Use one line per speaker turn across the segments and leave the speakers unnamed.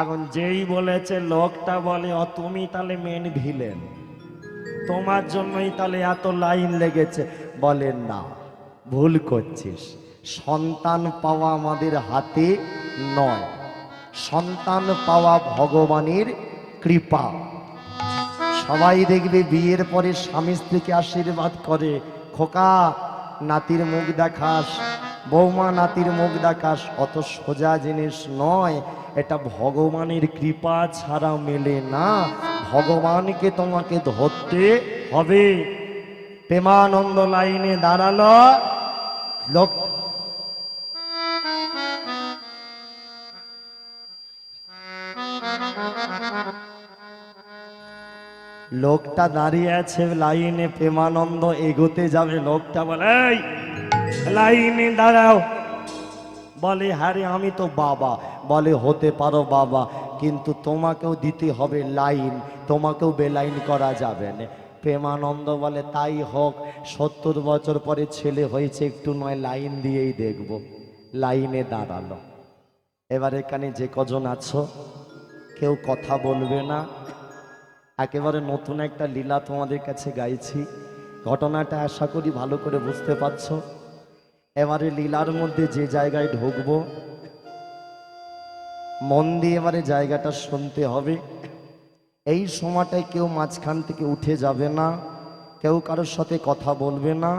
এখন যেই বলেছে, লোকটা বলে, অ, তুমি তাহলে মেন ভিলেন তোমার জন্যই তাহলে এত লাইন লেগেছে। বলেন না, ভুল করছিস। সন্তান পাওয়া আমাদের হাতে নয়। সন্তান পাওয়া ভগবানের কৃপা। সবাই দেখবে বিয়ের পরে স্বামী স্ত্রীকে আশীর্বাদ করে। খোকা, নাতির মুখ দেখাস। বৌমা, নাতির মুখ দেখাস। অত সোজা জিনিস নয়। এটা ভগবানের কৃপা ছাড়া মেলে না। ভগবানকে তোমাকে ধরতে হবে। প্রেমানন্দ লাইনে দাঁড়াল। লোক লোকটা দাঁড়িয়ে আছে, লাইনে প্রেমানন্দ এগোতে যাবে। লোকটা বলে লাইনে দাঁড়াও। বলে হ্যাঁ আমি তো বাবা। বলে, হতে পারো বাবা, কিন্তু তোমাকেও দিতে হবে লাইন, তোমাকেও বেলাইন করা যাবে না। প্রেমানন্দ বলে, তাই হোক, সত্তর বছর পরে ছেলে হয়েছে, একটু নয়, লাইন দিয়েই দেখব। লাইনে দাঁড়াল। এবার এখানে যে কজন আছো, কেউ কথা বলবে না। একেবারে নতুন একটা লীলা তোমাদের কাছে গাইছি। ঘটনাটা আশা করি ভালো করে বুঝতে পারছ। এবারে লীলার মধ্যে যে জায়গায় ঢুকবো, মন দিয়ে এবারে জায়গাটা শুনতে হবে। এই সময়টায় কেউ মাঝখান থেকে উঠে যাবে না, কেউ কারোর সাথে কথা বলবে না,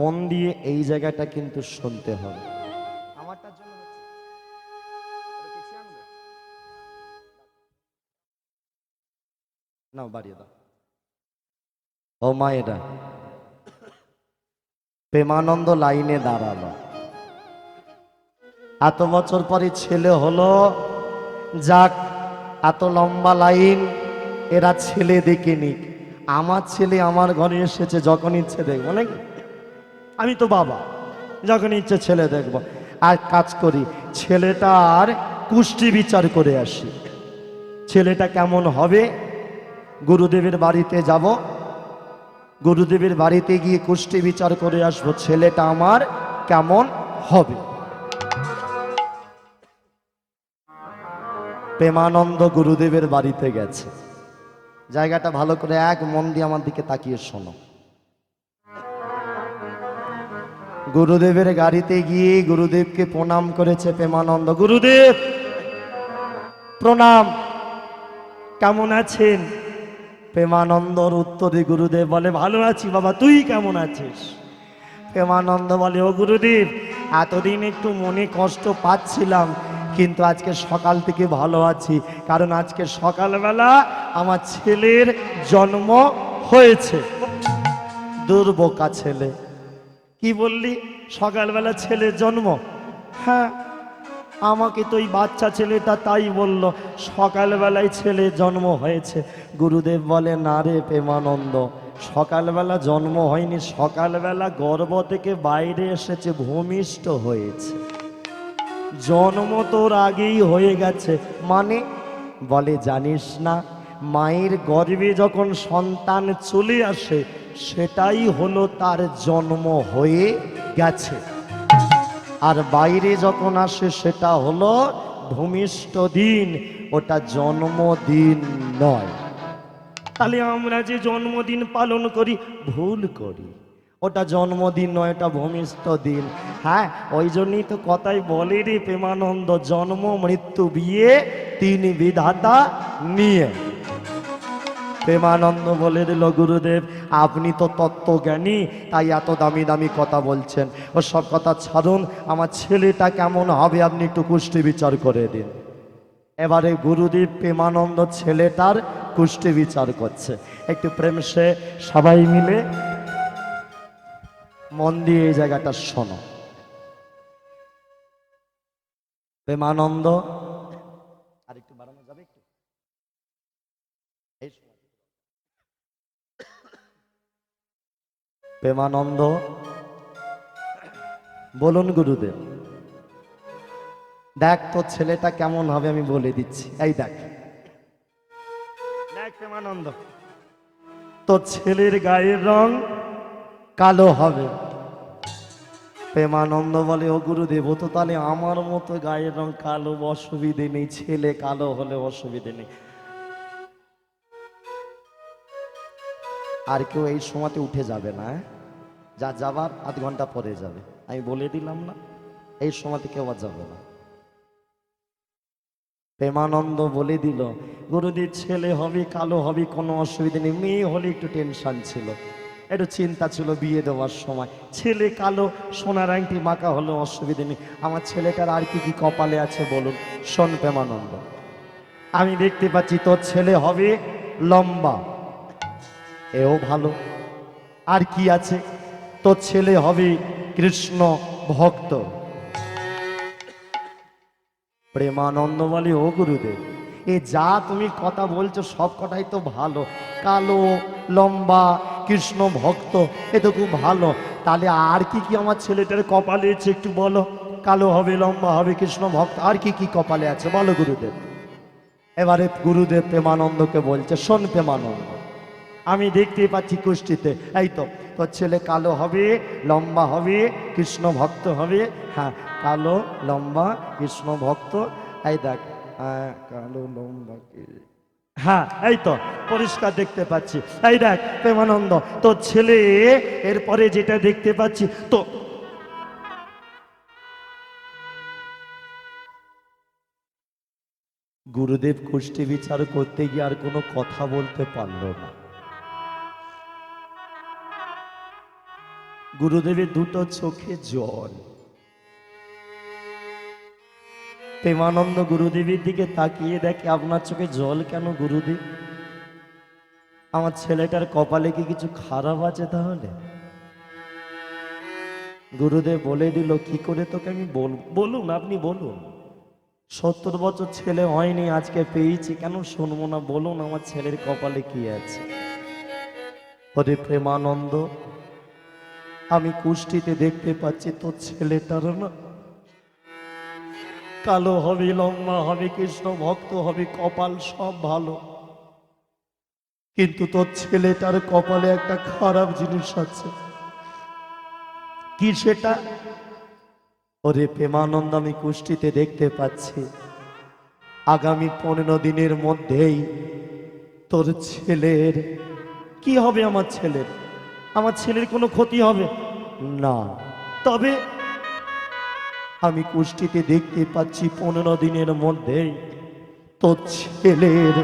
মন দিয়ে এই জায়গাটা কিন্তু শুনতে হবে? নাও, বাড়িয়ে দাও। ও মায়েরা প্রেমানন্দ লাইনে দাঁড়াল। এত বছর পরে ছেলে হলো। যাক, এত লম্বা লাইন, এরা ছেলে দেখে নিক। আমার ছেলে আমার ঘরে এসেছে যখন ইচ্ছে দেখব, নাকি? আমি তো বাবা, যখন ইচ্ছে ছেলে দেখব। আর কাজ করি, ছেলেটার কুষ্টি বিচার করে আসি। ছেলেটা কেমন হবে? গুরুদেবের বাড়িতে যাব। গুরুদেবের বাড়িতে গিয়ে কুষ্টি বিচার করে আসব। ছেলেটা আমার কেমন হবে? প্রেমানন্দ গুরুদেবের বাড়িতে গেছে। জায়গাটা ভালো করে এক মন দিয়ে আমার দিকে তাকিয়ে শোনো। গুরুদেবের গাড়িতে গিয়ে গুরুদেবকে প্রণাম করেছে প্রেমানন্দ। গুরুদেব, প্রণাম। কেমন আছেন? প্রেমানন্দর উত্তরে গুরুদেব বলে, ভালো আছি বাবা, তুই কেমন আছিস? প্রেমানন্দ বলে, ও গুরুদেব, এতদিন একটু মনে কষ্ট পাচ্ছিলাম, কিন্তু আজকে সকাল থেকে ভালো আছি, কারণ আজকে সকালবেলা আমার ছেলের জন্ম হয়েছে। দুর্বোকা ছেলে। কি বললি? সকালবেলা ছেলের জন্ম? হ্যাঁ আমাকে তো ওই বাচ্চা ছেলেটা তাই বলল, সকালবেলায় ছেলে জন্ম হয়েছে। গুরুদেব বলে, না রে প্রেমানন্দ, সকালবেলা জন্ম হয়নি, সকালবেলা গর্ভ থেকে বাইরে এসেছে, ভূমিষ্ঠ হয়েছে। জন্ম তোর আগেই হয়ে গেছে। মানে? বলে, জানিস না, মায়ের গর্ভে যখন সন্তান চলে আসে, সেটাই হলো তার জন্ম হয়ে গেছে। আর বাইরে যখন আসে সেটা হলো ভূমিষ্ঠ দিন, ওটা জন্মদিন নয়। তাহলে আমরা যে জন্মদিন পালন করি, ভুল করি। ওটা জন্মদিন নয়, ওটা ভূমিষ্ঠ দিন। হ্যাঁ ওই জন্যই তো কথাই বলে রে প্রেমানন্দ, জন্ম, মৃত্যু, বিয়ে, তিন বিধাতা নিয়ে। প্রেমানন্দ বলে দিল গুরুদেব, আপনি তো তত্ত্বজ্ঞানী, তাই এত দামি দামি কথা বলছেন। ও সব কথা ছাড়ুন, আমার ছেলেটা কেমন হবে আপনি একটু কুষ্টি বিচার করে দিন। এবারে গুরুদেব প্রেমানন্দ ছেলেটার কুষ্টি বিচার করছে। একটু প্রেম সে সবাই মিলে মন দিয়ে এই জায়গাটা শোনো। প্রেমানন্দ আর একটু বাড়ানো যাবে একটু এই শোনো। প্রেমানন্দ। বলুন গুরুদেব দেখ তোর ছেলেটা কেমন হবে আমি বলে দিচ্ছি। এই দেখ। দেখ প্রেমানন্দ তোর ছেলের গায়ের রং কালো হবে। প্রেমানন্দ বলে ও গুরুদেব তো তাহলে আমার মতো গায়ের রং কালো অসুবিধে নেই। ছেলে কালো হলে অসুবিধে নেই। আর কেউ এই সময়তে উঠে যাবে না হ্যাঁ? যা যাবার আধ ঘণ্টা পরে যাবে। আমি বলে দিলাম না, এই সময়তে কেউ আর যাবে না। প্রেমানন্দ বলে দিল গুরুদেব ছেলে হবে, কালো হবে, কোনো অসুবিধা নেই, মেয়ে হলে একটু টেনশন ছিল। একটু চিন্তা ছিল বিয়ে দেওয়ার সময়। ছেলে কালো, সোনার আংটি মাখা হলে অসুবিধা নেই। আমার ছেলেটার আর কি কি কপালে আছে বলুন? শোন প্রেমানন্দ, আমি দেখতে পাচ্ছি তোর ছেলে হবে লম্বা এও ভালো। আর কি আছে? তোর ছেলে হবে কৃষ্ণ ভক্ত। প্রেমানন্দ বলে, ও গুরুদেব, এ যা তুমি কথা বলছো সব কটাই তো ভালো। কালো, লম্বা, কৃষ্ণ ভক্ত, এ তো খুব ভালো। তাহলে আর কি কি আমার ছেলেটার কপালে আছে একটু বলো? কালো হবে, লম্বা হবে, কৃষ্ণ ভক্ত, আর কি কি কপালে আছে? বলো গুরুদেব। এবারে গুরুদেব প্রেমানন্দকে বলছে, শোন প্রেমানন্দ আমি দেখতে পাচ্ছি কুষ্টিতে। এই তো তোর ছেলে কালো হবে লম্বা হবে কৃষ্ণ ভক্ত হবে। হ্যাঁ কালো লম্বা কৃষ্ণ ভক্ত। এই দেখ হ্যাঁ, কালো লম্বা হ্যাঁ এই তো পরিষ্কার দেখতে পাচ্ছি। এই দেখ প্রেমানন্দ তোর ছেলে এরপরে যেটা দেখতে পাচ্ছি তো গুরুদেব কুষ্টি বিচার করতে গিয়ে আর কোনো কথা বলতে পারল না। গুরুদেবের দুটো চোখে জল। প্রেমানন্দ গুরুদেবের দিকে তাকিয়ে দেখে, আপনার চোখে জল কেন গুরুদেব? আমার ছেলেটার কপালে কি কিছু খারাপ আছে তাহলে? গুরুদেব বলে দিল, কি করে তোকে আমি বল বলুন, আপনি বলুন। সত্তর বছর ছেলে হয়নি, আজকে পেয়েছি, কেন শুনব না? বলুন, আমার ছেলের কপালে কি আছে? ওরে প্রেমানন্দ আমি কুষ্টিতে দেখতে পাচ্ছি, তোর ছেলেটার না। কালো হবে, লম্বা হবে, কৃষ্ণ ভক্ত হবে, কপাল সব ভালো। কিন্তু তোর ছেলেটার কপালে একটা খারাপ জিনিস আছে। কি সেটা? ওরে প্রেমানন্দ, আমি কুষ্টিতে দেখতে পাচ্ছি। আগামী পনেরো দিনের মধ্যেই তোর ছেলের, কি হবে আমার ছেলের? আমার ছেলের কোনো ক্ষতি হবে? না। তবে আমি কুষ্টিতে দেখতে পাচ্ছি পনেরো দিনের মধ্যে তো ছেলের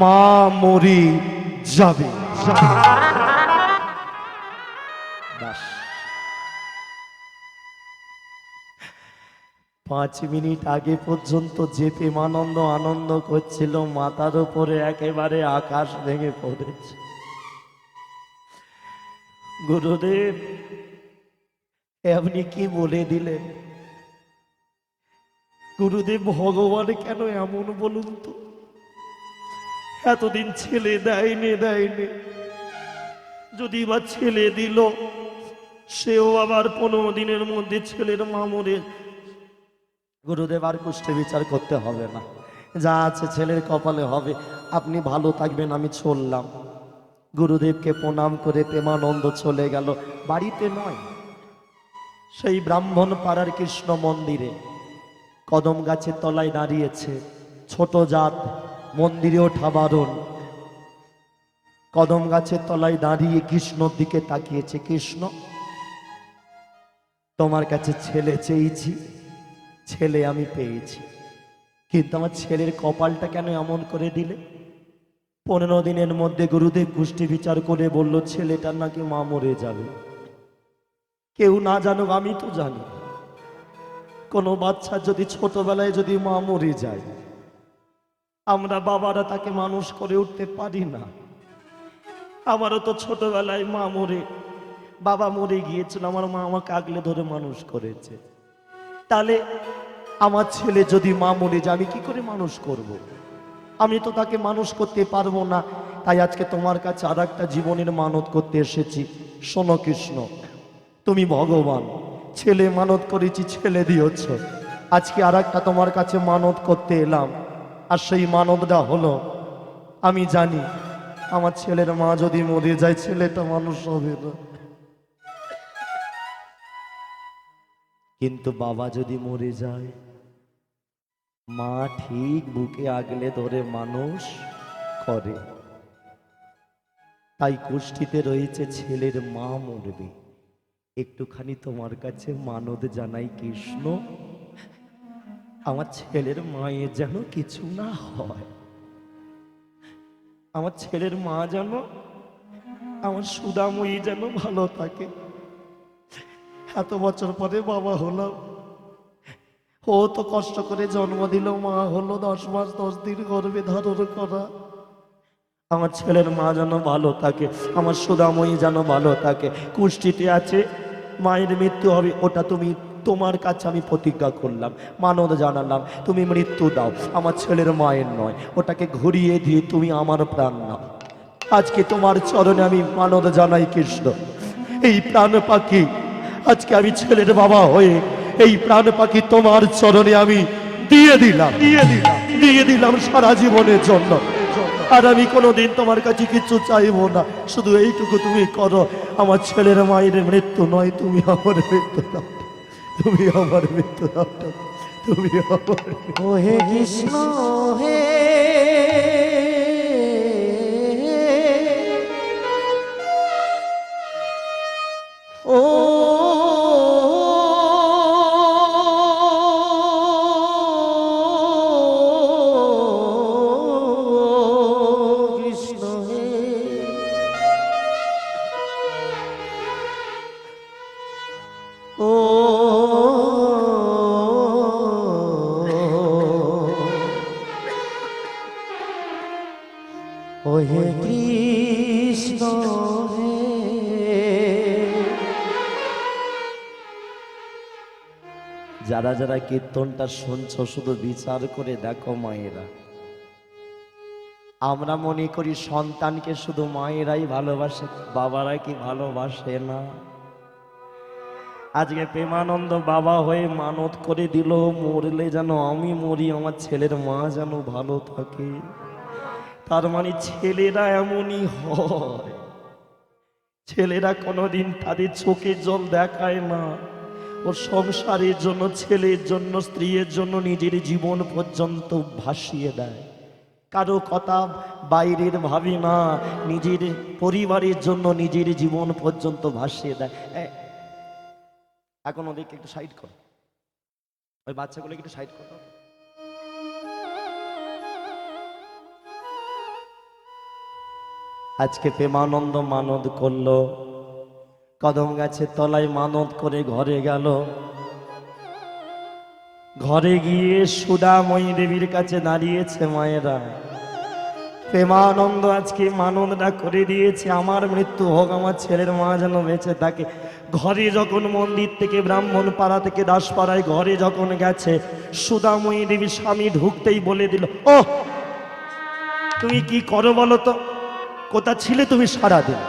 মা মরি যাবে। পাঁচ মিনিট আগে পর্যন্ত যে প্রেমানন্দ আনন্দ করছিল, মাথার উপরে একেবারে আকাশ ভেঙে পড়েছে। গুরুদেব আপনি কি বলে দিলেন? গুরুদেব ভগবান কেন এমন বলুন তো? এতদিন ছেলে দেয়নি দেয়নি। যদি বা ছেলে দিল, সেও আবার পনেরো দিনের মধ্যে ছেলের মা মরে। গুরুদেব, আর কুষ্ঠে বিচার করতে হবে না। যা আছে ছেলের কপালে হবে। আপনি ভালো থাকবেন, আমি চললাম। গুরুদেবকে প্রণাম করে প্রেমানন্দ চলে গেল। বাড়িতে নয়, সেই ব্রাহ্মণ পাড়ার কৃষ্ণ মন্দিরে। কদম গাছের তলায় দাঁড়িয়েছে ছোট জাত মন্দিরে ওঠা বারণ। কদম গাছের তলায় দাঁড়িয়ে কৃষ্ণর দিকে তাকিয়েছে, কৃষ্ণ, তোমার কাছে ছেলে চেয়েছি, ছেলে আমি পেয়েছি। কিন্তু আমার ছেলের কপালটা কেন এমন করে দিলে? পনেরো দিনের মধ্যে গুরুদেব গোষ্ঠী বিচার করে বলল ছেলেটার নাকি মা মরে যাবে। কেউ না জানুক, আমি তো জানি। কোনো বাচ্চা যদি ছোটবেলায় যদি মা মরে যায়, আমরা বাবারা তাকে মানুষ করে উঠতে পারি না। আমারও তো ছোটবেলায় মা মরে, বাবা মরে গিয়েছিল, আমার মা আমাকে আগলে ধরে মানুষ করেছে। তাহলে আমার ছেলে যদি মা মরে যায়, আমি কি করে মানুষ করব। আমি তো তাকে মানুষ করতে পারব না। তাই আজকে তোমার কাছে আর একটা জীবনের মানত করতে এসেছি। শোনো কৃষ্ণ, তুমি ভগবান। ছেলে মানত করেছি, ছেলে দিয়েছ। আজকে আর একটা তোমার কাছে মানত করতে এলাম। আর সেই মানতটা হলো, আমি জানি আমার ছেলের মা যদি মরে যায়, ছেলেটা মানুষ হবে না। কিন্তু বাবা যদি মরে যায় মা ঠিক বুকে আগলে ধরে মানুষ করে। তাই কুষ্ঠিতে রয়েছে ছেলের মা মরবে। একটুখানি তোমার কাছে মানদ জানাই কৃষ্ণ, আমার ছেলের মায়ের যেন কিছু না হয়। আমার ছেলের মা যেন, আমার সুদাময়ী যেন ভালো থাকে। এত বছর পরে বাবা হলাম। ও তো কষ্ট করে জন্ম দিল, মা হলো দশ মাস, দশ দিন গর্বে ধারণ করা। আমার ছেলের মা যেন ভালো থাকে, আমার সুদাময়ী যেন ভালো থাকে, কুষ্টিতে আছে, মায়ের মৃত্যু হবে, ওটা তুমি, তোমার কাছে আমি প্রতিজ্ঞা করলাম মানদ জানালাম, তুমি মৃত্যু দাও, আমার ছেলের মায়ের নয়, ওটাকে ঘুরিয়ে দিয়ে তুমি আমার প্রাণ নাও। আজকে তোমার চরণে আমি মানদ জানাই কৃষ্ণ, এই প্রাণ পাখি, আজকে আমি ছেলের বাবা হয়ে এই প্রাণ পাখি তোমার চরণে আমি দিয়ে দিলাম। দিয়ে দিলাম। দিয়ে দিলাম সারা জীবনের জন্য। আর আমি কোনোদিন তোমার কাছে কিছু চাইব না। শুধু এইটুকু তুমি করো। আমার ছেলের মায়ের মৃত্যু নয় তুমি আমার মৃত্যু দাও। তুমি আমার মৃত্যু দাও। তুমি আমার
ও হে কৃষ্ণ হে ও
যারা যারা কীর্তনটা শুনছ, শুধু বিচার করে দেখো মায়েরা। আমরা মনে করি সন্তানকে শুধু মায়েরাই ভালোবাসে, বাবারা কি ভালোবাসে না? আজকে প্রেমানন্দ বাবা হয়ে মানত করে দিল, মরলে যেন আমি মরি, আমার ছেলের মা যেন ভালো থাকে। তার মানে ছেলেরা এমনই হয়। ছেলেরা কোনোদিন তাদের চোখের জল দেখায় না। ও সংসারের জন্য, ছেলের জন্য, স্ত্রীর জন্য, নিজের জীবন পর্যন্ত ভাসিয়ে দেয়। কারও কথা বাইরের ভাবি না, নিজের পরিবারের জন্য, নিজের জীবন পর্যন্ত ভাসিয়ে দেয়। এখন ওদেরকে একটু সাইড করো। ওই বাচ্চাগুলোকে একটু সাইড করো। আজকে প্রেমানন্দ মানদ করল। কদম গাছের তলায় মানত করে ঘরে গেল। ঘরে গিয়ে সুদাময়ী দেবীর কাছে দাঁড়িয়েছে মায়েরা। প্রেমানন্দ আজকে মানন্দা করে দিয়েছে, আমার মৃত্যু হোক, আমার ছেলের মা যেন বেঁচে থাকে। ঘরে যখন মন্দির থেকে ব্রাহ্মণ পাড়া থেকে দাসপাড়ায় ঘরে যখন গেছে, সুদাময়ী দেবী স্বামী ঢুকতেই বলে দিল ও তুমি কি করো বলো তো? কোথা ছিলে তুমি সারাদিন?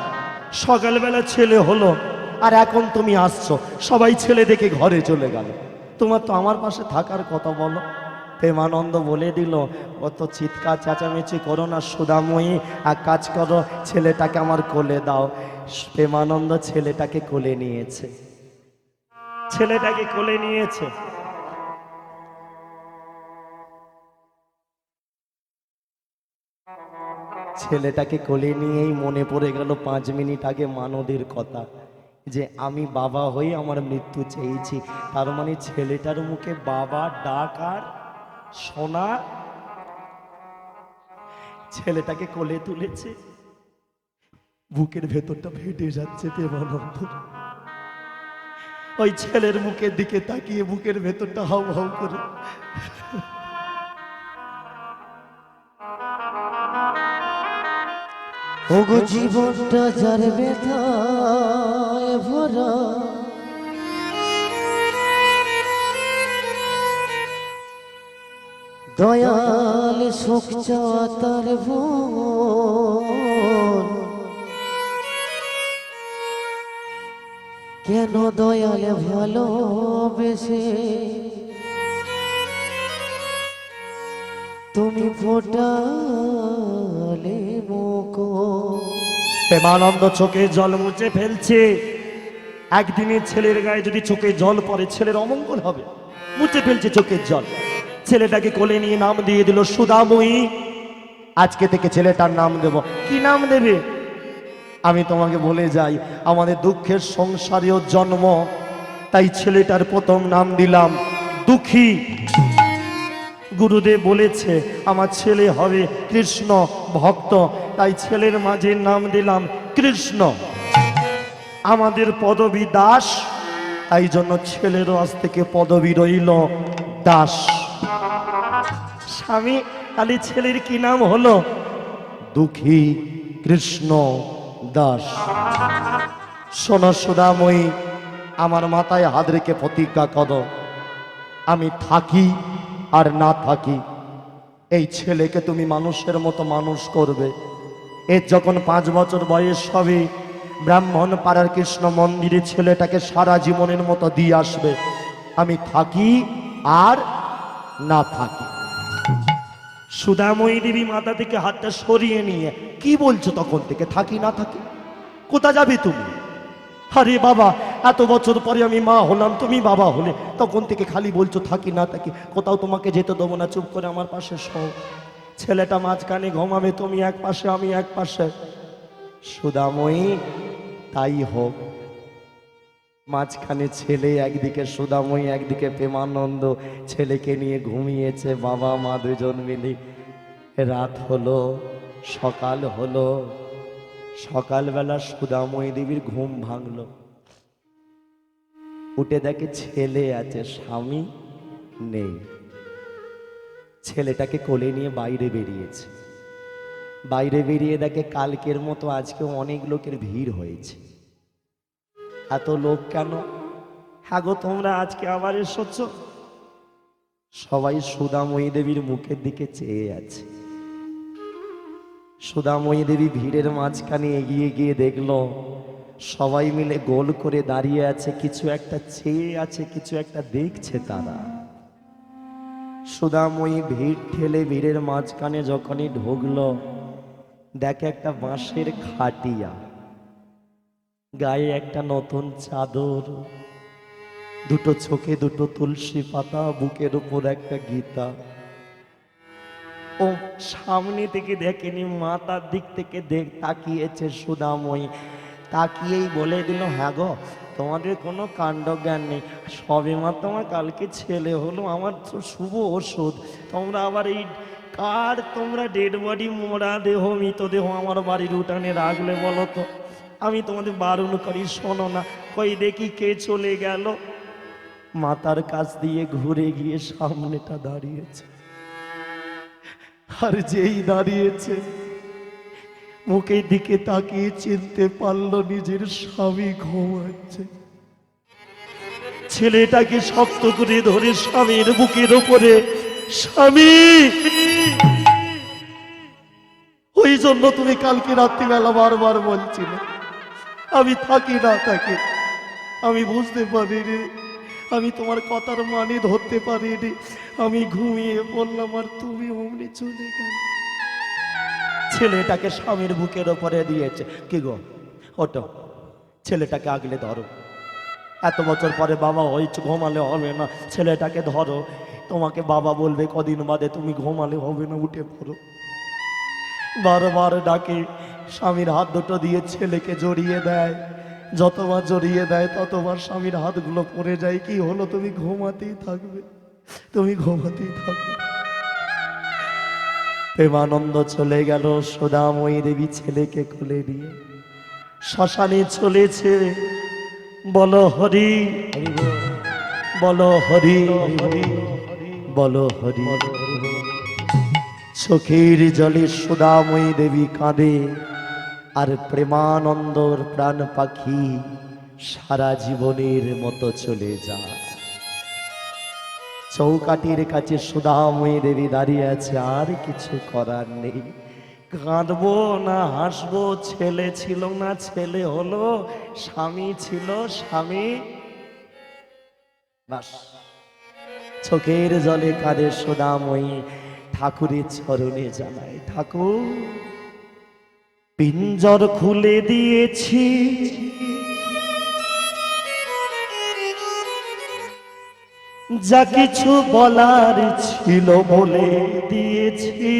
সকালবেলা ছেলে হলো। আর এখন তুমি আসছো। সবাই ছেলে দেখে ঘরে চলে গেল। তোমার তো আমার পাশে থাকার কথা বলো। প্রেমানন্দ বলে দিল অত চিৎকার, চেঁচামেচি করো না সুদাময়ী। আর কাজ করো, ছেলেটাকে আমার কোলে দাও। প্রেমানন্দ ছেলেটাকে কোলে নিয়েছে। ছেলেটাকে কোলে নিয়েছে। ছেলেটাকে কোলে নিয়েই মনে পড়ে গেল পাঁচ মিনিট আগে মানদের কথা, যে আমি বাবা হয়ে আমার মৃত্যু চেয়েছি। তার মানে ছেলেটার মুখে বাবা, ডাক আর সোনা। ছেলেটাকে কোলে তুলেছে। বুকের ভেতরটা ফেটে যাচ্ছে প্রেমানন্দ ওই ছেলের মুখের দিকে তাকিয়ে বুকের ভেতরটা হাউ হাউ করে।
ওগো জীবনটা যার ব্যথায় ভরা। দয়াল সুখ চাওয়া তার বোন কেন দয়াল ভালোবেসে? তুমি ফোটালে মুখ।
প্রেমানন্দ চোখে জল মুছে ফেলছে। একদিনে ছেলের গায়ে যদি চোখে জল পড়ে, ছেলের অমঙ্গল হবে। মুছে ফেলছে চোখের জল। ছেলেটাকে কোলে নিয়ে নাম দিয়ে দিল, সুদাময়ী, আজকে থেকে ছেলেটার নাম দেব। কি নাম দেবে? আমি তোমাকে বলে যাই, আমাদের দুঃখের সংসারেও জন্ম। তাই ছেলেটার প্রথম নাম দিলাম, দুঃখী। গুরুদেব বলেছে, আমার ছেলে হবে কৃষ্ণ ভক্ত। তাই ছেলের মাঝে নাম দিলাম কৃষ্ণ। আমাদের পদবী দাস, তাই জন্য ছেলের আজ থেকে পদবী রইল দাস। স্বামী, তাহলে ছেলের কি নাম হলো? দুঃখী কৃষ্ণ দাস। শোনো সুদাময়ী, আমার মাথায় হাত রেখে প্রতিজ্ঞা করো। আমি থাকি আর না থাকি। এই ছেলেকে তুমি মানুষের মতো মানুষ করবে। এর যখন পাঁচ বছর বয়স হবে, ব্রাহ্মণ পাড়ার কৃষ্ণ মন্দিরে ছেলেটাকে সারা জীবনের মতো দিয়ে আসবে। আমি থাকি আর না থাকি। সুদাময়ী দেবী মাতা থেকে হাতটা সরিয়ে নিয়ে, কি বলছো তখন থেকে? থাকি না থাকি? কোথা যাবে তুমি? আরে বাবা, এত বছর পরে আমি মা হলাম, তুমি বাবা হলে। তখন থেকে খালি বলছো, থাকি না থাকি, কোথাও তোমাকে যেতে দেবো না, চুপ করে আমার পাশে সব ছেলেটা মাঝখানে ঘুমাবে, তুমি এক পাশে, আমি এক পাশে। সুদাময়ী, তাই হোক। মাঝখানে ছেলে, একদিকে সুদাময়ী, একদিকে প্রেমানন্দ। ছেলেকে নিয়ে ঘুমিয়েছে বাবা, মা দুজন মিলে। রাত হলো, সকাল হলো। সকালবেলা সুদাময়ী দেবীর ঘুম ভাঙলো। উঠে দেখে ছেলে আছে, স্বামী নেই। ছেলেটাকে কোলে নিয়ে বাইরে বেরিয়েছে। বাইরে বেরিয়ে দেখে কালকের মতো আজকে অনেক লোকের ভিড় হয়েছে। এত লোক কেন? হ্যাঁ গো, তোমরা আজকে আবার এসেছ? সবাই সুদাময়ী দেবীর মুখের দিকে চেয়ে আছে। সুদাময়ী দেবী ভিড়ের মাঝখানে এগিয়ে গিয়ে দেখল, সবাই মিলে গোল করে দাঁড়িয়ে আছে, কিছু একটা চেয়ে আছে, কিছু একটা দেখছে তারা। সুদাময়ী ভিড় ঠেলে ভিড়ের মাঝখানে যখনই ঢুকলো, দেখে একটা বাঁশের খাটিয়া, গায়ে একটা নতুন চাদর, দুটো চোখে দুটো তুলসী পাতা, বুকের উপর একটা গীতা। ও সামনে থেকে দেখেনি মাতার দিক থেকে দেখ, তাকিয়েছে সুদাময়ী। তাকিয়েই বলে দিল হ্যাঁ গো, তোমাদের কোনো কাণ্ড জ্ঞান নেই। সবে মাত্র আমার কালকে ছেলে হলো, আমার তো শুভ ওষুধ। তোমরা আবার এই কার, তোমরা ডেড বডি মোড়া দেহ মৃতদেহ আমার বাড়ির উঠানে রাখলে বলো তো? আমি তোমাদের বারণ করি, শোনো না। কই দেখি কে চলে গেল? মাতার কাছ দিয়ে ঘুরে গিয়ে সামনেটা দাঁড়িয়েছে। আর যেই দাঁড়িয়েছে, মুখের দিকে তাকিয়ে চিনতে পারল নিজের স্বামী ঘুমাচ্ছে। ছেলেটাকে শক্ত করে ধরে স্বামীর বুকের ওপরে, স্বামী! ওই জন্য তুমি কালকে রাত্রিবেলা বারবার বলছিলে, আমি থাকি না থাকি আমি বুঝতে পারিনি। আমি তোমার কথার মানে ধরতে পারিনি। আমি ঘুমিয়ে পড়লাম আর তুমি অমনি চলে গেলে। ছেলেটাকে স্বামীর বুকের ওপরে দিয়েছে। কি গো? ওটো ছেলেটাকে আগলে ধরো। এত বছর পরে বাবা হয়েছে, ঘুমালে হবে না। ছেলেটাকে ধরো। তোমাকে বাবা বলবে, কদিন বাদে তুমি ঘুমালে হবে না, উঠে পড়ো। বারবার ডাকে, স্বামীর হাত দুটো দিয়ে ছেলেকে জড়িয়ে দেয়। যতবার জড়িয়ে দেয়, ততবার স্বামীর হাতগুলো পড়ে যায়। কি হলো? তুমি ঘুমাতেই থাকবে। তুমি ঘুমাতেই থাকবে। প্রেমানন্দ চলে গেল সোদাময়ী দেবী ছেলেকে খুলে নিয়ে। শ্মশানে চলেছে। বলো হরি। বলো হরি। বলো হরি। চোখের জলে সুদাময়ী দেবী কাঁদে। আর প্রেমানন্দর প্রাণ পাখি সারা জীবনের মতো চলে যায়। চৌকাটির কাছে সুদাময়ী দেবী দাঁড়িয়ে আছে, আর কিছু করার নেই। কাঁদবো না, হাসবো, ছেলে ছিল না, ছেলে হলো, স্বামী ছিল, স্বামী চোখের জলে কাঁদে সুদাময়ী, ঠাকুরের চরণে জানায়, ঠাকুর পিঞ্জর খুলে দিয়েছি। যা কিছু বলার ছিল বলে দিয়েছি।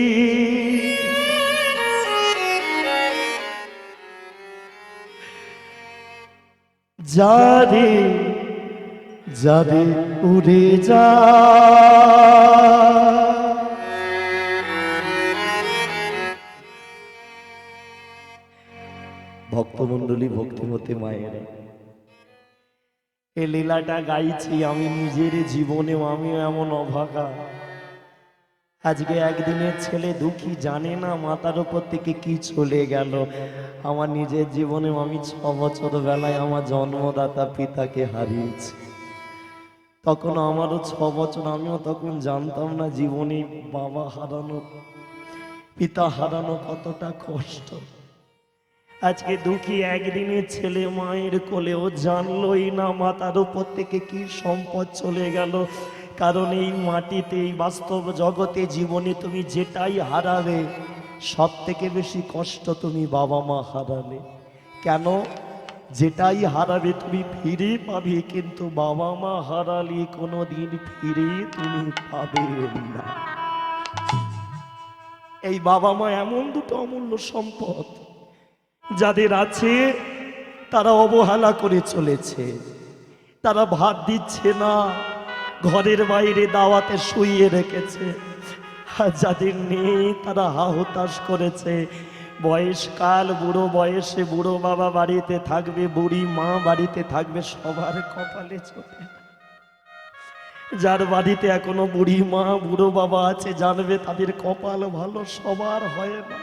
যারে যারে উড়ে যা। ভক্তমণ্ডলী ভক্তিমতী মায়ের। এই লীলাটা গাইছি আমি নিজের জীবনেও, আমিও এমন অভাগা। আজকে একদিনের ছেলে দুঃখী জানে না মাথার উপর থেকে কি চলে গেল। আমার নিজের জীবনে আমি ছ বছর বেলায় আমার জন্মদাতা পিতাকে হারিয়েছি। তখন আমারও ছ বছর, আমিও তখন জানতাম না জীবনে বাবা হারানো, পিতা হারানো কতটা কষ্ট। আজকে দুঃখী একদিনের ছেলে মায়ের কোলেও জানলই না মাতার উপর থেকে কি সম্পদ চলে গেল। কারণ এই মাটিতে, এই বাস্তব জগতে, জীবনে তুমি যেটাই হারাবে সব থেকে বেশি কষ্ট তুমি বাবা মা হারালে। কেন? যেটাই হারাবে তুমি ফিরে পাবে, কিন্তু বাবা মা হারালে কোনো দিন ফিরে তুমি পাবে না। এই বাবা মা এমন দুটো অমূল্য সম্পদ যাদের আছে, তারা অবহেলা করে চলেছে। তারা ভাত দিচ্ছে না, ঘরের বাইরে দাওয়াতে শুইয়ে রেখেছে। আর যাদের নেই, তারা হাহুতাশ করেছে। বয়সকাল বুড়ো বয়সে বুড়ো বাবা বাড়িতে থাকবে, বুড়ি মা বাড়িতে থাকবে, সবার কপালে চোখে যার বাড়িতে এখনও বুড়ি মা, বুড়ো বাবা আছে, জানবে তাদের কপাল ভালো, সবার হয় না।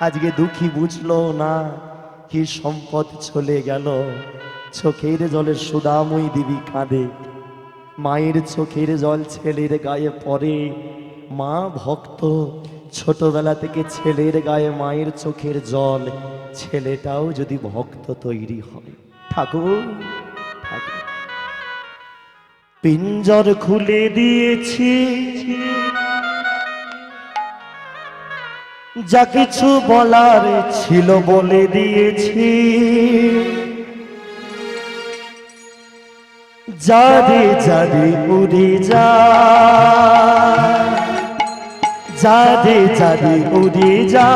আজকে দুঃখী বুঝলো না কি সম্পদ চলে গেল। চোখের জলে সুদাময়ী দিবি কাঁদে। মায়ের চোখের জল ছেলের গায়ে পড়ে। মা ভক্ত, ছোটবেলা থেকে ছেলের গায়ে মায়ের চোখের জল। ছেলেটাও যদি ভক্ত তৈরি হয়। ঠাকুর ঠাকুর। পিঞ্জর খুলে দিয়েছি। যা কিছু বলার ছিল বলে দিয়েছি। যারে যারে উড়ে যা যারে যারে উড়ে যা।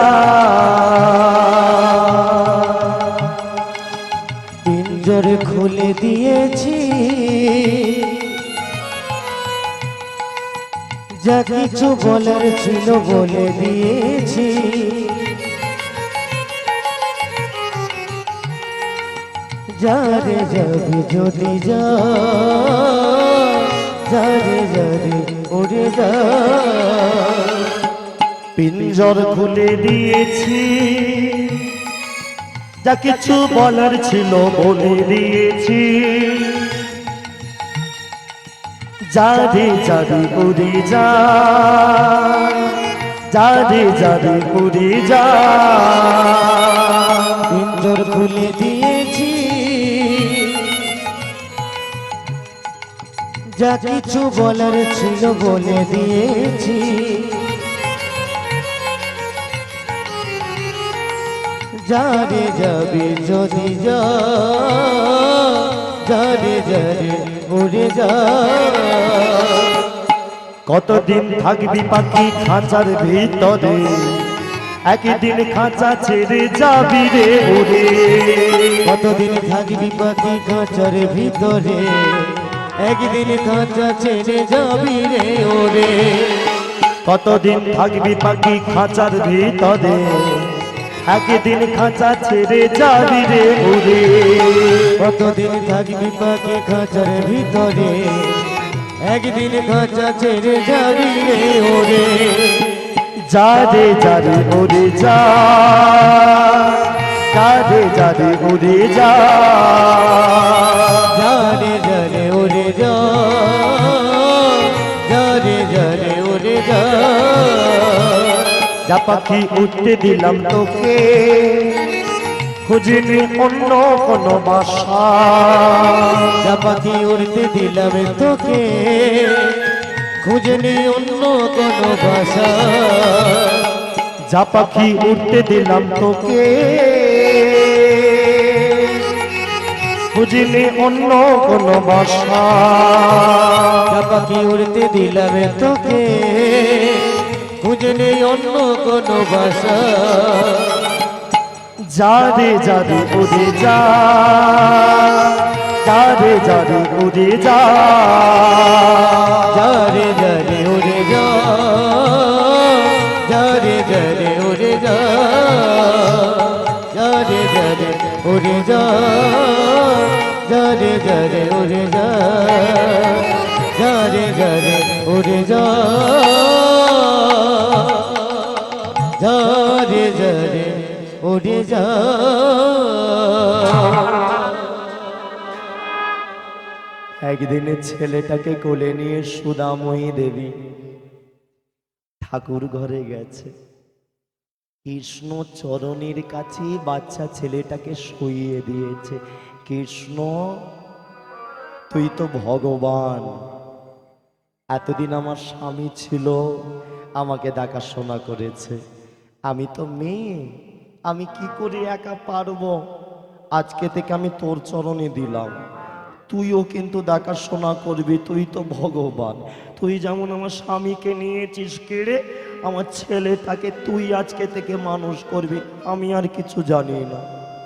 পিঞ্জর খুলে দিয়েছি। যা কিছু বলার ছিল বলে দিয়েছি। যারে যাবি যদি যা যারে যারে উড়ে যা।
পিঞ্জর খুলে দিয়েছি। যা কিছু বলার ছিল বলে দিয়েছি। যারে যারে উড়ে যা যারে যারে উড়ে যা।
পিঞ্জর খুলে দিয়েছি। যা কিছু বলার ছিল বলে দিয়েছি। যারে যাবে যদি যা যারে যারে উড়ে যা।
কতদিন থাকবি পাখি খাঁচার ভিতরে? একদিন খাঁচা ছেড়ে যাবি রে ওরে
কতদিন থাকবি পাখি খাঁচার ভিতরে? একদিন খাঁচা ছেড়ে যাবি রে ওরে
কতদিন থাকবি পাখি খাঁচার ভিতরে? একদিন খাঁচা ছেড়ে যাবি রে ওরে
কতদিন থাকবি পাখি খাঁচার ভিতরে? একদিন খাঁচা ছেড়ে যাবি রে ওরে
যা রে যা রে ওরে যা। যা রে যা রে ওরে যা।
জানে জানে ওরে যা। জানে জানে যা
পাখি উঠতে দিলাম তোকে। খুঁজিনি অন্য কোনো বাসা।
যা পাখি উড়তে দিলাম তোকে। খুঁজনি অন্য কোনো ভাষা
যা পাখি উঠতে দিলাম তোকে। খুঁজিনি অন্য কোনো বাসা।
পাখি উড়তে দিলাম তোকে। খুঁজে নেই অন্য কোনো বাসা
যারে যারে উড়ে যা যারে যারে উড়ে যা
যারে যারে উড়ে যা যারে যারে উড়ে যা যারে যারে উড়ে যা যারে যারে উড়ে যা যারে যারে উড়ে যা। যারে উড়ে যা।
একদিনে ছেলেটাকে কোলে নিয়ে সুদাময়ী দেবী ঠাকুর ঘরে গেছে। কৃষ্ণ চরণের কাছে বাচ্চা ছেলেটাকে শুইয়ে দিয়েছে। কৃষ্ণ, তুই তো ভগবান। এতদিন আমার স্বামী ছিল, আমাকে দেখাশোনা করেছে। আমি তো মেয়ে, আমি কি করে একা পারব? আজকে থেকে আমি তোর চরণে দিলাম। তুইও কিন্তু দেখাশোনা করবি, তুই তো ভগবান। তুই যেমন আমার স্বামীকে নিয়েছিস কেড়ে, আমার ছেলে তাকে তুই আজকে থেকে মানুষ করবি, আমি আর কিছু জানি না।